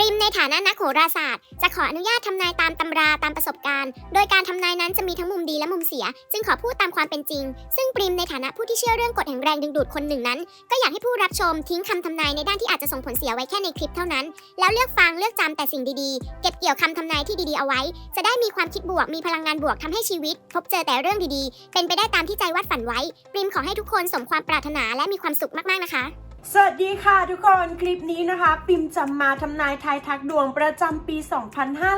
ปริมในฐานะนักโหราศาสตร์ จะขออนุญาตทำนายตามตำราตามประสบการณ์ โดยการทำนายนั้นจะมีทั้งมุมดีและมุมเสีย จึงขอพูดตามความเป็นจริง ซึ่งปริมในฐานะผู้ที่เชื่อเรื่องกฎแห่งแรงดึงดูดคนหนึ่งนั้น ก็อยากให้ผู้รับชมทิ้งคำทำนายในด้านที่อาจจะส่งผลเสียไว้แค่ในคลิปเท่านั้น แล้วเลือกฟังเลือกจำแต่สิ่งดีๆ เก็บเกี่ยวคำทำนายที่ดีๆเอาไว้ จะได้มีความคิดบวกมีพลังงานบวกทำให้ชีวิต พบเจอแต่เรื่องดีๆ เป็นไปได้ตามที่ใจวาดฝันไว้ ปริมขอให้ทุกคนสมความปรารถนาและมีความสุขมากๆนะคะ สวัสดีค่ะทุกคนคลิปนี้นะคะ ปิมจะมาทำนายทายทักดวงประจำปี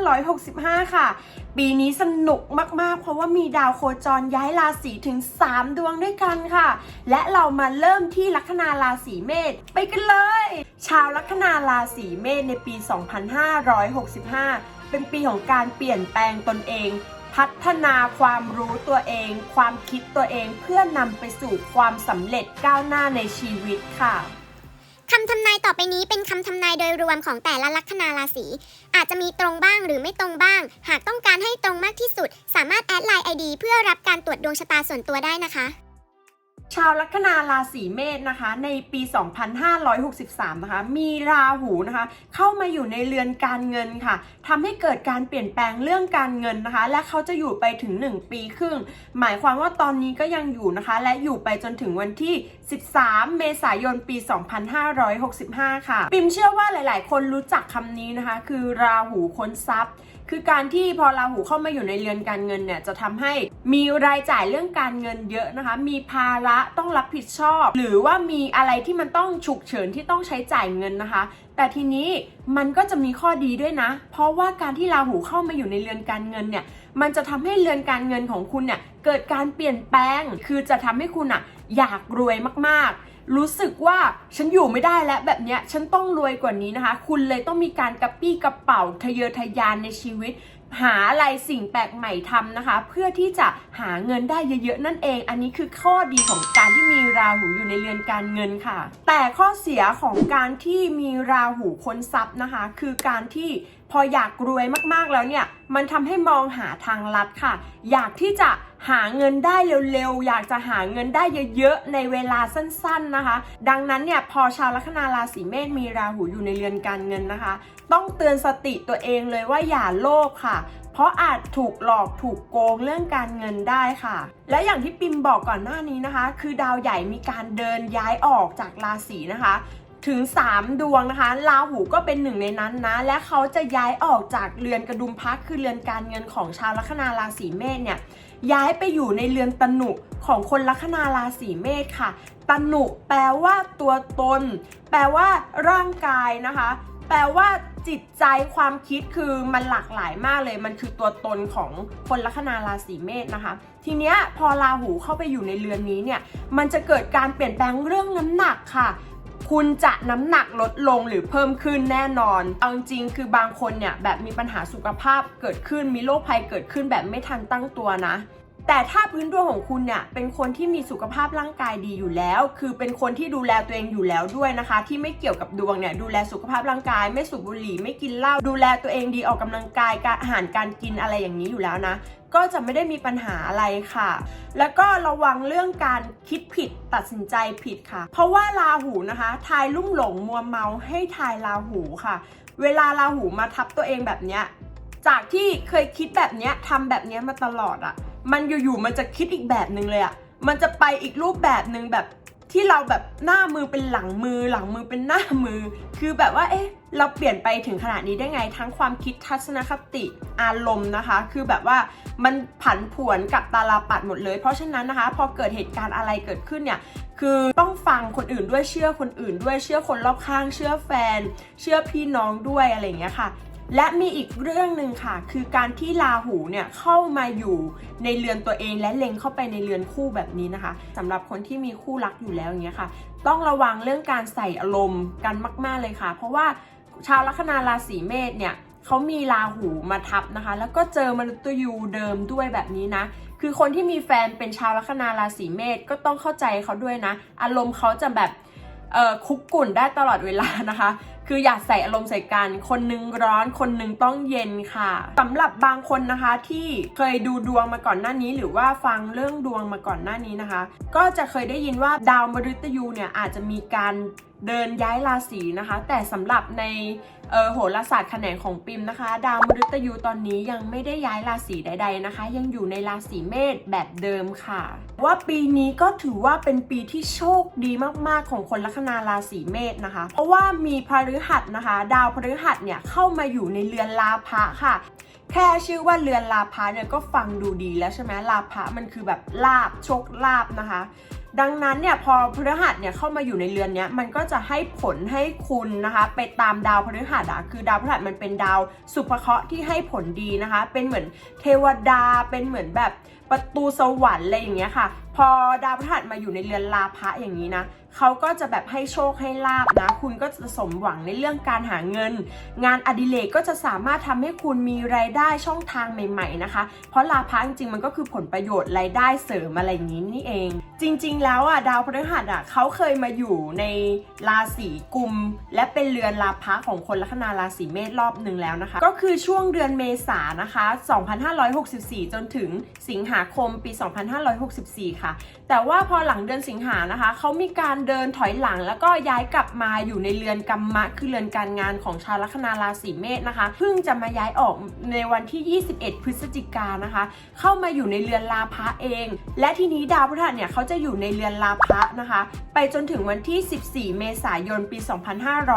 2565 ค่ะ ปีนี้สนุกมากๆ เพราะว่ามีดาวโคจรย้ายราศีถึง 3 ดวงด้วยกันค่ะ และเรามาเริ่มที่ลัคนาราศีเมษไปกันเลย ชาวลัคนาราศีเมษในปี 2565 เป็นปีของการเปลี่ยนแปลงตนเองพัฒนาความรู้ตัวเอง ความคิดตัวเองเพื่อนำไปสู่ความสำเร็จก้าวหน้าในชีวิตค่ะ คำทำนายต่อไปนี้เป็นคำทำนายโดยรวมของแต่ละลัคนาราศีอาจจะมีตรงบ้างหรือไม่ตรงบ้าง หากต้องการให้ตรงมากที่สุด สามารถแอดไลน์ ID เพื่อรับการตรวจดวงชะตาส่วนตัวได้นะคะ ชาวลัคนาราศีเมษนะคะ ในปี 2563 นะคะ มีราหูนะคะ เข้ามาอยู่ในเรือนการเงินค่ะทำให้เกิดการเปลี่ยนแปลงเรื่องการเงินนะคะ และเขาจะอยู่ไปถึง 1 ปีครึ่ง หมายความว่าตอนนี้ก็ยังอยู่นะคะ และอยู่ไปจนถึงวันที่ 13 เมษายนปี 2565 ค่ะ ปิมเชื่อว่าหลาย ๆ คนรู้จักคำนี้นะคะ คือราหูค้นทรัพย์ คือการที่พอราหูเข้ามาอยู่ในเรือนการเงินเนี่ยจะทำให้มีรายจ่ายเรื่องการเงินเยอะนะคะ มีภาระต้องรับผิดชอบ หรือว่ามีอะไรที่มันต้องฉุกเฉินที่ต้องใช้จ่ายเงินนะคะ แต่ทีนี้มันก็จะมีข้อดีด้วยนะ เพราะว่าการที่ราหูเข้ามาอยู่ในเรือนการเงินเนี่ยมันจะทำให้เรือนการเงินของคุณเนี่ยเกิดการเปลี่ยนแปลง คือจะทำให้คุณอะอยากรวยมากๆ รู้สึกว่าฉันอยู่ไม่ได้แล้วแบบเนี้ยฉันต้องรวยกว่านี้นะคะ คุณเลยต้องมีการกระปี้กระเป๋าทะเยอทะยานในชีวิต หาอะไรสิ่งแปลกใหม่ทำนะคะ เพื่อที่จะหาเงินได้เยอะๆนั่นเอง อันนี้คือข้อดีของการที่มีราหูอยู่ในเรือนการเงินค่ะ แต่ข้อเสียของการที่มีราหูค้นทรัพย์นะคะ คือการที่ พออยากรวยมากๆแล้วเนี่ย มันทำให้มองหาทางลัดค่ะ อยากที่จะหาเงินได้เร็วๆ อยากจะหาเงินได้เยอะๆ ในเวลาสั้นๆนะคะ ดังนั้นเนี่ยพอชาวลัคนาราศีเมษมีราหูอยู่ในเรือนการเงินนะคะ ต้องเตือนสติตัวเองเลยว่าอย่าโลภค่ะ เพราะอาจถูกหลอกถูกโกงเรื่องการเงินได้ค่ะ และอย่างที่ปิมบอกก่อนหน้านี้นะคะ คือดาวใหญ่มีการเดินย้ายออกจากราศีนะคะ ถึง 3 ดวงนะคะราหูก็เป็นหนึ่งในนั้นนะ และเขาจะย้ายออกจากเรือนกระดุมพักคือเรือนการเงินของชาวลัคนาราศีเมษเนี่ยย้ายไปอยู่ในเรือนตนุของคนลัคนาราศีเมษค่ะ ตนุแปลว่าตัวตน แปลว่าร่างกายนะคะ แปลว่าจิตใจความคิดคือมันหลากหลายมากเลย มันคือตัวตนของคนลัคนาราศีเมษนะคะ ทีเนี้ยพอราหูเข้าไปอยู่ในเรือนนี้เนี่ยมันจะเกิดการเปลี่ยนแปลงเรื่องน้ำหนักค่ะ คุณจะน้ำหนักลดลงหรือเพิ่มขึ้นแน่นอน เอาจริงคือบางคนเนี่ยแบบมีปัญหาสุขภาพเกิดขึ้นมีโรคภัยเกิดขึ้นแบบไม่ทันตั้งตัวนะ แต่ถ้าพื้นดวงของคุณเนี่ยเป็นคนที่มีสุขภาพร่างกายดีอยู่แล้ว คือเป็นคนที่ดูแลตัวเองอยู่แล้วด้วยนะคะ ที่ไม่เกี่ยวกับดวงเนี่ยดูแลสุขภาพร่างกาย ไม่สูบบุหรี่ไม่กินเหล้าดูแลตัวเองดีออกกำลังกายอาหารการกินอะไรอย่างนี้อยู่แล้วนะก็จะไม่ได้มีปัญหาอะไรค่ะ แล้วก็ระวังเรื่องการคิดผิดตัดสินใจผิดค่ะ เพราะว่าราหูนะคะ ทายลุ่มหลงมัวเมาให้ทายราหูค่ะ เวลาราหูมาทับตัวเองแบบเนี้ย จากที่เคยคิดแบบเนี้ยทำแบบเนี้ยมาตลอดอะ่ะ มันอยู่ๆมันจะคิดอีกแบบหนึ่งเลยอะมันจะไปอีกรูปแบบหนึ่งแบบที่เราแบบหน้ามือเป็นหลังมือ หลังมือเป็นหน้ามือ คือแบบว่าเอ๊ะเราเปลี่ยนไปถึงขนาดนี้ได้ไง ทั้งความคิดทัศนคติอารมณ์นะคะ คือแบบว่ามันผันผวนกับตาลาปัดหมดเลย เพราะฉะนั้นนะคะ พอเกิดเหตุการณ์อะไรเกิดขึ้นเนี่ยคือต้องฟังคนอื่นด้วยเชื่อคนอื่นด้วยเชื่อคนรอบข้าง เชื่อแฟน เชื่อพี่น้องด้วยอะไรอย่างเงี้ยค่ะ และมีอีกเรื่องหนึ่งค่ะ คือการที่ราหูเนี่ยเข้ามาอยู่ในเรือนตัวเองและเล็งเข้าไปในเรือนคู่แบบนี้นะคะสำหรับคนที่มีคู่รักอยู่แล้วอย่างเงี้ยค่ะ ต้องระวังเรื่องการใส่อารมณ์กันมาก ๆเลยค่ะ เพราะว่าชาวลัคนาราศีเมษเนี่ยเขามีราหูมาทับนะคะ แล้วก็เจอมนุษย์ยูเดิมด้วยแบบนี้นะ คือคนที่มีแฟนเป็นชาวลัคนาราศีเมษก็ต้องเข้าใจเขาด้วยนะ อารมณ์เขาจะแบบคุกกุ่นได้ตลอดเวลานะคะ คืออย่าใส่อารมณ์ใส่กัน คนนึงร้อนคนนึงต้องเย็นค่ะสำหรับบางคนนะคะที่เคยดูดวงมาก่อนหน้านี้หรือว่าฟังเรื่องดวงมาก่อนหน้านี้นะคะ ก็จะเคยได้ยินว่าดาวมฤตยูเนี่ยอาจจะมีการ เดินย้ายราศีนะคะ แต่สำหรับในออโหราศาสตร์แขนงของปิมนะคะ ดาวมฤตยูตอนนี้ยังไม่ได้ย้ายราศีใด ๆนะคะ ยังอยู่ในราศีเมษแบบเดิมค่ะ ว่าปีนี้ก็ถือว่าเป็นปีที่โชคดีมากๆของคนลัคนาราศีเมษนะคะ เพราะว่ามีพฤหัสนะคะ ดาวพฤหัสเนี่ยเข้ามาอยู่ในเรือนลาภะค่ะแค่ชื่อว่าเรือนลาภะเนี่ยก็ฟังดูดีแล้วใช่ไหมลาภะมันคือแบบลาบโชคลาบนะคะ ดังนั้นเนี่ยพอพฤหัสเนี่ยเข้ามาอยู่ในเรือนเนี้ยมันก็จะให้ผลให้คุณนะคะไปตามดาวพฤหัสอะคือดาวพฤหัสมันเป็นดาวสุภเคราะห์ที่ให้ผลดีนะคะ เป็นเหมือนเทวดาเป็นเหมือนแบบประตูสวรรค์อะไรอย่างเงี้ยค่ะ พอดาวพฤหัสมาอยู่ในเรือนลาภะอย่างนี้นะเขาก็จะแบบให้โชคให้ลาบนะ คุณก็จะสมหวังในเรื่องการหาเงิน งานอดิเรกก็จะสามารถทำให้คุณมีรายได้ช่องทางใหม่ ๆนะคะ เพราะลาภะจริงๆมันก็คือผลประโยชน์รายได้เสริมอะไรอย่างนี้นี่เอง จริง ๆ แล้วอะดาวพฤหัสอะเขาเคยมาอยู่ในราศีกุม และเป็นเรือนลาภะของคนลัคนาราศีเมษรอบหนึ่งแล้วนะคะ ก็คือช่วงเดือนเมษานะคะ 2564 จนถึงสิงหาคมปี 2564ค่ะ แต่ว่าพอหลังเดือนสิงหานะคะเขามีการเดินถอยหลังแล้วก็ย้ายกลับมาอยู่ในเรือนกรรมะคือเรือนการงานของชาวลัคนาราศีเมษนะคะ เพิ่งจะมาย้ายออกในวันที่ 21 พฤศจิกานะคะ เข้ามาอยู่ในเรือนลาภะเอง และทีนี้ดาวพฤหัสเนี่ยเขาจะอยู่ในเรือนลาภะนะคะ ไปจนถึงวันที่ 14 เมษายนปี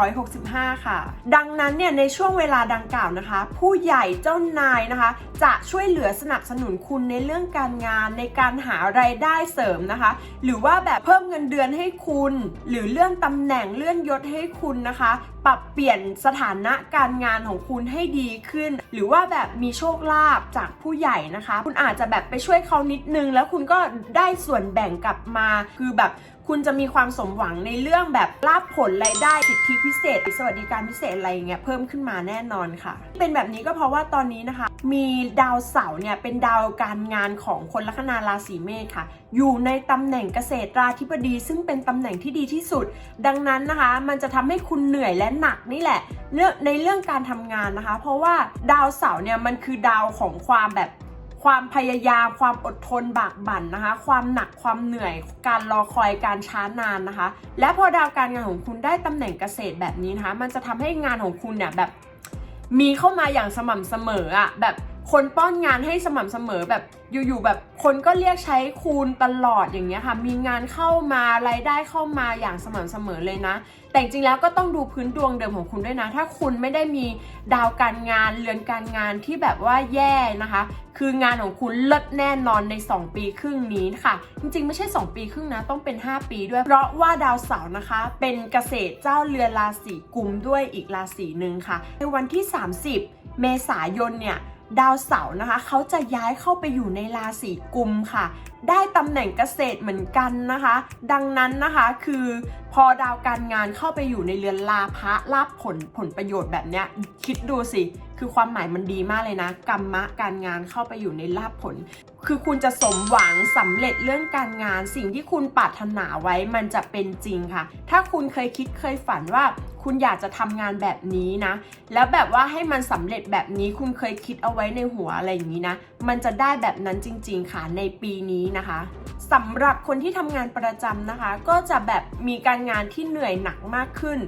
2565 ค่ะ ดังนั้นเนี่ยในช่วงเวลาดังกล่าวนะคะ ผู้ใหญ่เจ้านายนะคะ จะช่วยเหลือสนับสนุนคุณในเรื่องการงานในการหารายได้ได้เสริมนะคะ หรือว่าแบบเพิ่มเงินเดือนให้คุณ หรือเลื่อนตำแหน่งเลื่อนยศให้คุณนะคะ ปรับเปลี่ยนสถานะการงานของคุณให้ดีขึ้น หรือว่าแบบมีโชคลาภจากผู้ใหญ่นะคะ คุณอาจจะแบบไปช่วยเขานิดนึง แล้วคุณก็ได้ส่วนแบ่งกลับมาคือแบบ คุณจะมีความสมหวังในเรื่องแบบลาบผลรายได้สิทธิพิเศษ สวัสดิการพิเศษอะไรเงี้ยเพิ่มขึ้นมาแน่นอนค่ะ เป็นแบบนี้ก็เพราะว่าตอนนี้นะคะ มีดาวเสาร์เนี่ยเป็นดาวการงานของคนลัคนาราศีเมษค่ะ อยู่ในตำแหน่งเกษตราธิบดี ซึ่งเป็นตำแหน่งที่ดีที่สุด ดังนั้นนะคะ มันจะทำให้คุณเหนื่อยและหนักนี่แหละเรื่องในเรื่องการทำงานนะคะ เพราะว่าดาวเสาร์เนี่ยมันคือดาวของความแบบ ความพยายามความอดทนบากบั่นนะคะ ความหนักความเหนื่อย การรอคอยการช้านานนะคะ และพอดาวการงานของคุณได้ตำแหน่งเกษตรแบบนี้นะคะ มันจะทำให้งานของคุณเนี่ยแบบมีเข้ามาอย่างสม่ำเสมออะแบบ คนป้อนงานให้สม่ำเสมอแบบอยู่ๆแบบคนก็เรียกใช้คุณตลอดอย่างเงี้ยค่ะ มีงานเข้ามารายได้เข้ามาอย่างสม่ำเสมอเลยนะ แต่จริงๆแล้วก็ต้องดูพื้นดวงเดิมของคุณด้วยนะ ถ้าคุณไม่ได้มีดาวการงานเรือนการงานที่แบบว่าแย่นะคะ คืองานของคุณเลิศแน่นอนใน 2 ปีครึ่งนี้ค่ะ จริงๆ ไม่ใช่ 2 ปีครึ่งนะต้องเป็น 5 ปีด้วย เพราะว่าดาวเสาร์นะคะ เป็นเกษตรเจ้าเรือนราศีกุมด้วยอีกราศีหนึ่งค่ะ ในวันที่ 30 เมษายนเนี่ย ดาวเสาร์นะคะ เขาจะย้ายเข้าไปอยู่ในราศีกุมค่ะ ได้ตำแหน่งเกษตรเหมือนกันนะคะ ดังนั้นนะคะคือพอดาวการงานเข้าไปอยู่ในเรือนลาภะลาบผลผลประโยชน์แบบเนี้ยคิดดูสิ คือความหมายมันดีมากเลยนะกรรมะการงานเข้าไปอยู่ในลาบผล คือคุณจะสมหวังสำเร็จเรื่องการงาน สิ่งที่คุณปรารถนาไว้มันจะเป็นจริงค่ะ ถ้าคุณเคยคิดเคยฝันว่า คุณอยากจะทำงานแบบนี้นะ แล้วแบบว่าให้มันสำเร็จแบบนี้คุณเคยคิดเอาไว้ในหัวอะไรอย่างนี้นะ มันจะได้แบบนั้นจริง ๆ ค่ะในปีนี้นะคะสำหรับคนที่ทำงานประจำนะคะ ก็จะแบบมีการงานที่เหนื่อยหนักมากขึ้น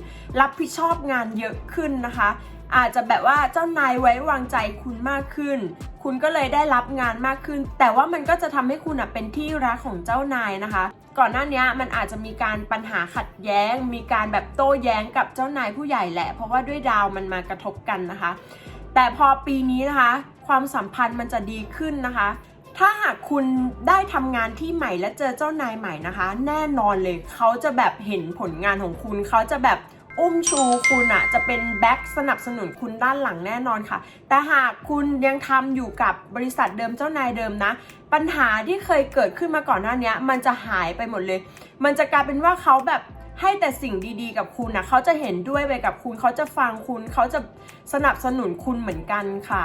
รับผิดชอบงานเยอะขึ้นนะคะ อาจจะแบบว่าเจ้านายไว้วางใจคุณมากขึ้น คุณก็เลยได้รับงานมากขึ้น แต่ว่ามันก็จะทำให้คุณเป็นที่รักของเจ้านายนะคะ ก่อนหน้านี้มันอาจจะมีการปัญหาขัดแย้ง มีการแบบโต้แย้งกับเจ้านายผู้ใหญ่แหละ เพราะว่าด้วยดาวมันมากระทบกันนะคะ แต่พอปีนี้นะคะ ความสัมพันธ์มันจะดีขึ้นนะคะ ถ้าหากคุณได้ทำงานที่ใหม่และเจอเจ้านายใหม่นะคะ แน่นอนเลยเขาจะแบบเห็นผลงานของคุณเขาจะแบบ อุ้มชูคุณอะจะเป็นแบ็คสนับสนุนคุณด้านหลังแน่นอนค่ะ แต่หากคุณยังทำอยู่กับบริษัทเดิมเจ้านายเดิมนะ ปัญหาที่เคยเกิดขึ้นมาก่อนหน้านี้มันจะหายไปหมดเลย มันจะกลายเป็นว่าเขาแบบให้แต่สิ่งดีๆ กับคุณนะเขาจะเห็นด้วยไปกับคุณเขาจะฟังคุณเขาจะสนับสนุนคุณเหมือนกันค่ะ